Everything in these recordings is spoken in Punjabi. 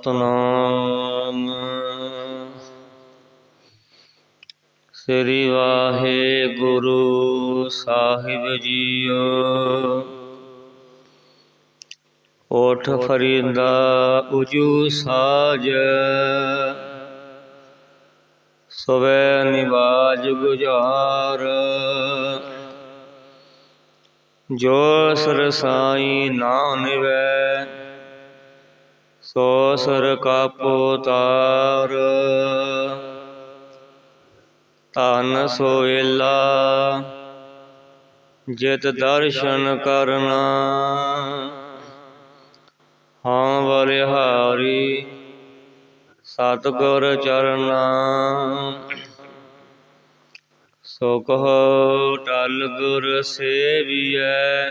ਸਤਨਾਮ। ਸ੍ਰੀ ਵਾਹਿਗੁਰੂ ਸਾਹਿਬ ਜੀਓ। ਓਠ ਫਰੀਦਾ ਉਜੂ ਸਾਜ। ਸਵੇ ਨਿਵਾਜ ਗੁਜਾਰ। ਜੋ ਸਰਸਾਈ ਨਾਨਵੈ ਸੋ ਸਰ ਕਾ ਪੋਤਾਰ। ਧਨ ਸੋਇਲਾ ਜਿਤ ਦਰਸ਼ਨ ਕਰਨਾ। ਹਾਂ ਬਲਿਹਾਰੀ ਸਤਿਗੁਰ ਚਰਨਾ। ਸੋ ਕਹੋ ਟਲ ਗੁਰ ਸੇਵੀਐ।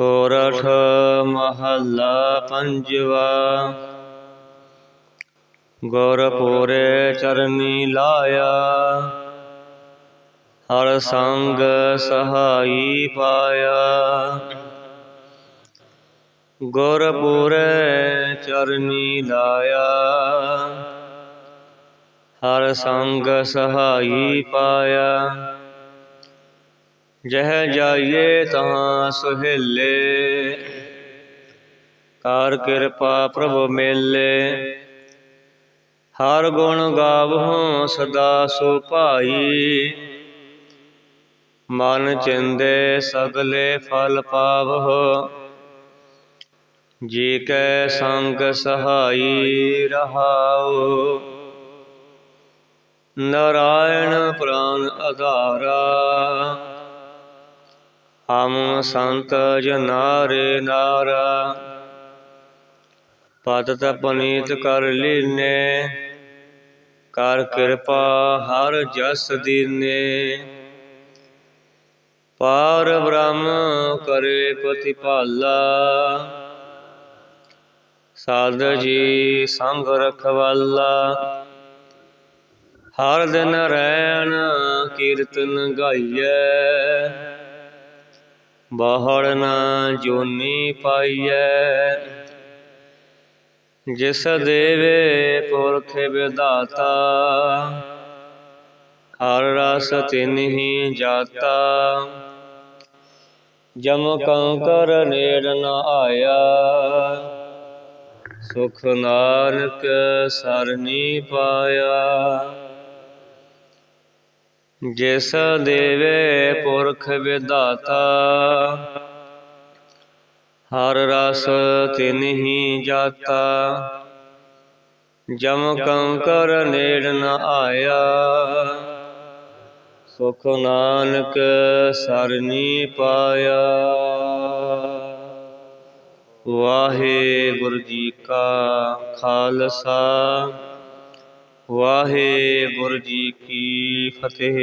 ਸੋਰਠ ਮਹੱਲਾ ਪੰਜਵਾ। ਗੁਰਪੁਰੇ ਚਰਨੀ ਲਾਇਆ। ਹਰ ਸੰਗ ਸਹਾਈ ਪਾਇਆ। ਗੁਰਪੁਰੇ ਚਰਨੀ ਲਾਇਆ। ਹਰ ਸੰਗ ਸਹਾਈ ਪਾਇਆ। ਜਹ ਜਾਈਏ ਤਹਾਂ ਸੁਹੇਲੇ। ਕਰ ਕਿਰਪਾ ਪ੍ਰਭ ਮੇਲੇ। ਹਰ ਗੁਣ ਗਾਵਹੁ ਸਦਾ ਸੋ ਭਾਈ। ਮਨ ਚਿੰਦੇ ਸਗਲੇ ਫਲ ਪਾਵਹੁ। ਜੀ ਕੈ ਸੰਗ ਸਹਾਈ ਰਹਾਉ। ਨਰਾਇਣ ਪ੍ਰਾਨ ਆਧਾਰਾ ਹਮ ਸੰਤ ਜਨਾਰੇ ਨਾਰਾ ਪਤ ਤਪਨੀਤ ਕਰ ਲੀਨੇ, ਕਰ ਕਿਰਪਾ ਹਰ ਜਸ ਦੀਨੇ। ਪਾਰ ਬ੍ਰਹਮ ਕਰੇ ਪ੍ਰਤਿਪਾਲਾ, ਸਾਧ ਜੀ ਸੰਗ ਰਖਵਾਲਾ। ਹਰ ਦਿਨ ਰਹਿਣ ਕੀਰਤਨ ਗਾਈਐ ਬਾਹੜ ਨਾ ਜੋਨੀ ਪਾਈਐ। ਜਿਸ ਦੇਵੇ ਪੁਰਖ ਵਿਦਾਤਾ ਹਰ ਰਸ ਤਿਨਹੀ ਜਾਤਾ। ਜਮ ਕੰਕਰ ਨੇੜ ਨ ਆਇਆ, ਸੁਖ ਨਾਨਕ ਸਰਨੀ ਪਾਇਆ। ਜਿਸ ਦੇਵੇ ਪੁਰਖ ਵਿਦਾਤਾ ਹਰ ਰਸ ਤਿਨਹੀ ਜਾਤਾ। ਜਮ ਕੰਕਰ ਨੇੜ ਨ ਆਇਆ, ਸੁਖ ਨਾਨਕ ਸਰਨੀ ਪਾਇਆ। ਵਾਹਿਗੁਰੂ ਜੀ ਕਾ ਖਾਲਸਾ, ਵਾਹਿਗੁਰੂ ਜੀ ਕੀ ਫਤਿਹ।